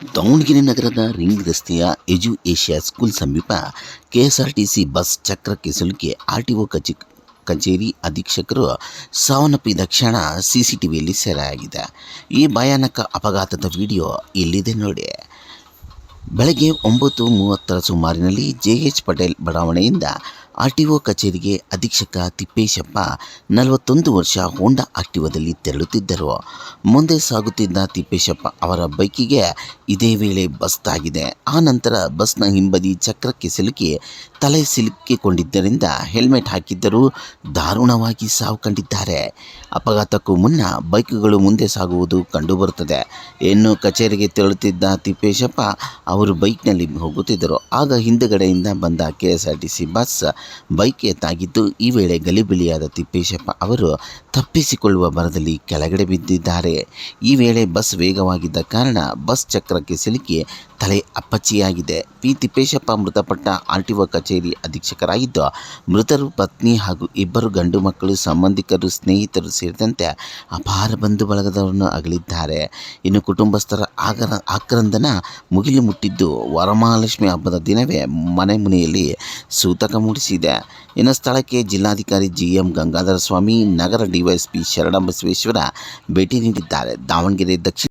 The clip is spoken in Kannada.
ದಾವಣಗೆರೆ ನಗರದ ರಿಂಗ್ ರಸ್ತೆಯ ಎಜು ಏಷ್ಯಾ ಸ್ಕೂಲ್ ಸಮೀಪ ಕೆಎಸ್ಆರ್ಟಿಸಿ ಬಸ್ ಚಕ್ರಕ್ಕೆ ಸಿಲುಕಿ ಆರ್ಟಿಒ ಕಚಿ, ಕಚೇರಿ ಅಧೀಕ್ಷಕರು ಸಾವನ್ನಪ್ಪಿದ ಕ್ಷಣ ಸಿಸಿಟಿವಿಯಲ್ಲಿ ಸೆರೆಯಾಗಿದೆ ಈ ಭಯಾನಕ ಅಪಘಾತದ ವಿಡಿಯೋ ಇಲ್ಲಿದೆ ನೋಡಿ. ಬೆಳಗ್ಗೆ ಒಂಬತ್ತು ಮೂವತ್ತರ ಸುಮಾರಿನಲ್ಲಿ ಜೆ ಎಚ್ ಪಟೇಲ್ ಬಡಾವಣೆಯಿಂದ ಆರ್ ಟಿ ಒ ಕಚೇರಿಗೆ ಅಧೀಕ್ಷಕ ತಿಪ್ಪೇಶಪ್ಪ ನಲವತ್ತೊಂದು ವರ್ಷ ಹೋಂಡಾ ಆಕ್ಟಿವಾದಲ್ಲಿ ತೆರಳುತ್ತಿದ್ದರು. ಮುಂದೆ ಸಾಗುತ್ತಿದ್ದ ತಿಪ್ಪೇಶಪ್ಪ ಅವರ ಬೈಕಿಗೆ ಇದೇ ವೇಳೆ ಬಸ್ ತಾಗಿದೆ. ಆ ನಂತರ ಬಸ್ನ ಹಿಂಬದಿ ಚಕ್ರಕ್ಕೆ ಸಿಲುಕಿ ತಲೆ ಸಿಲುಕಿಕೊಂಡಿದ್ದರಿಂದ ಹೆಲ್ಮೆಟ್ ಹಾಕಿದ್ದರೂ ದಾರುಣವಾಗಿ ಸಾವು ಕಂಡಿದ್ದಾರೆ ಅಪಘಾತಕ್ಕೂ ಮುನ್ನ ಬೈಕ್ಗಳು ಮುಂದೆ ಸಾಗುವುದು ಕಂಡುಬರುತ್ತದೆ. ಇನ್ನು ಕಚೇರಿಗೆ ತೆರಳುತ್ತಿದ್ದ ತಿಪ್ಪೇಶಪ್ಪ ಅವರು ಬೈಕ್ನಲ್ಲಿ ಹೋಗುತ್ತಿದ್ದರು. ಆಗ ಹಿಂದುಗಡೆಯಿಂದ ಬಂದ K S T C bus ಬೈಕ್ಗೆ ತಾಗಿದ್ದು ಈ ವೇಳೆ ಗಲಿಬಿಲಿಯಾದ ತಿಪ್ಪೇಶಪ್ಪ ಅವರು ತಪ್ಪಿಸಿಕೊಳ್ಳುವ ಭರದಲ್ಲಿ ಕೆಳಗಡೆ ಬಿದ್ದಿದ್ದಾರೆ. ಈ ವೇಳೆ ಬಸ್ ವೇಗವಾಗಿದ್ದ ಕಾರಣ ಬಸ್ ಚಕ್ರಕ್ಕೆ ಸಿಲುಕಿ ತಲೆ ಅಪ್ಪಚ್ಚಿಯಾಗಿದೆ. ಪಿ. ತಿಪ್ಪೇಶಪ್ಪ ಮೃತಪಟ್ಟ ಆರ್ ಟಿ ಒ ಕಚೇರಿ ಅಧೀಕ್ಷಕರಾಗಿದ್ದು ಮೃತರು ಪತ್ನಿ ಹಾಗೂ ಇಬ್ಬರು ಗಂಡು ಮಕ್ಕಳು ಸಂಬಂಧಿಕರು ಸ್ನೇಹಿತರು ಸೇರಿದಂತೆ ಅಪಾರ ಬಂಧು ಬಳಗದವರನ್ನು ಅಗಲಿದ್ದಾರೆ. ಇನ್ನು ಕುಟುಂಬಸ್ಥರ ಆಗರ, ಆಕ್ರಂದನ ಮುಗಿಲು ಮುಟ್ಟಿದ್ದು ವರಮಹಾಲಕ್ಷ್ಮಿ ಹಬ್ಬದ ದಿನವೇ ಮನೆ ಮನೆಯಲ್ಲಿ ಸೂತಕ ಮೂಡಿಸಿದೆ. ಇನ್ನು ಸ್ಥಳಕ್ಕೆ ಜಿಲ್ಲಾಧಿಕಾರಿ ಜಿ ಎಂ ಗಂಗಾಧರ ಸ್ವಾಮಿ, ನಗರ ಡಿವೈಎಸ್ಪಿ ಶರಣಬಸವೇಶ್ವರ ಭೇಟಿ ನೀಡಿದ್ದಾರೆ. ದಾವಣಗೆರೆ ದಕ್ಷಿಣ